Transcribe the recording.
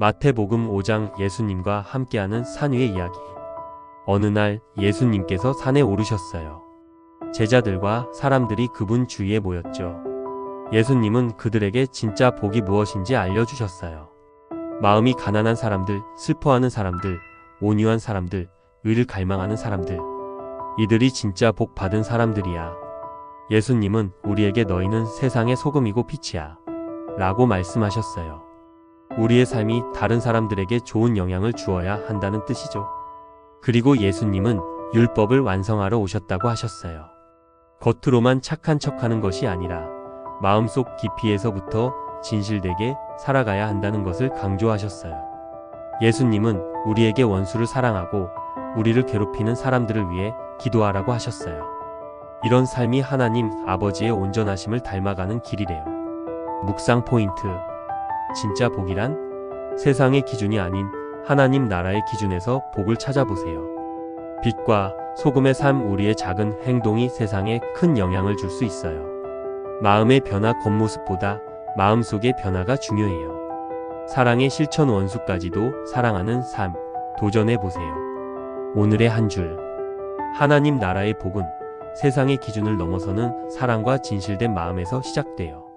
마태복음 5장 예수님과 함께하는 산 위의 이야기. 어느 날 예수님께서 산에 오르셨어요. 제자들과 사람들이 그분 주위에 모였죠. 예수님은 그들에게 진짜 복이 무엇인지 알려주셨어요. 마음이 가난한 사람들, 슬퍼하는 사람들, 온유한 사람들, 의를 갈망하는 사람들. 이들이 진짜 복 받은 사람들이야. 예수님은 우리에게 너희는 세상의 소금이고 빛이야. 라고 말씀하셨어요. 우리의 삶이 다른 사람들에게 좋은 영향을 주어야 한다는 뜻이죠. 그리고 예수님은 율법을 완성하러 오셨다고 하셨어요. 겉으로만 착한 척하는 것이 아니라 마음속 깊이에서부터 진실되게 살아가야 한다는 것을 강조하셨어요. 예수님은 우리에게 원수를 사랑하고 우리를 괴롭히는 사람들을 위해 기도하라고 하셨어요. 이런 삶이 하나님 아버지의 온전하심을 닮아가는 길이래요. 묵상 포인트. 진짜 복이란 세상의 기준이 아닌 하나님 나라의 기준에서 복을 찾아보세요. 빛과 소금의 삶 우리의 작은 행동이 세상에 큰 영향을 줄 수 있어요. 마음의 변화 겉모습보다 마음속의 변화가 중요해요. 사랑의 실천 원수까지도 사랑하는 삶 도전해 보세요. 오늘의 한 줄. 하나님 나라의 복은 세상의 기준을 넘어서는 사랑과 진실된 마음에서 시작돼요.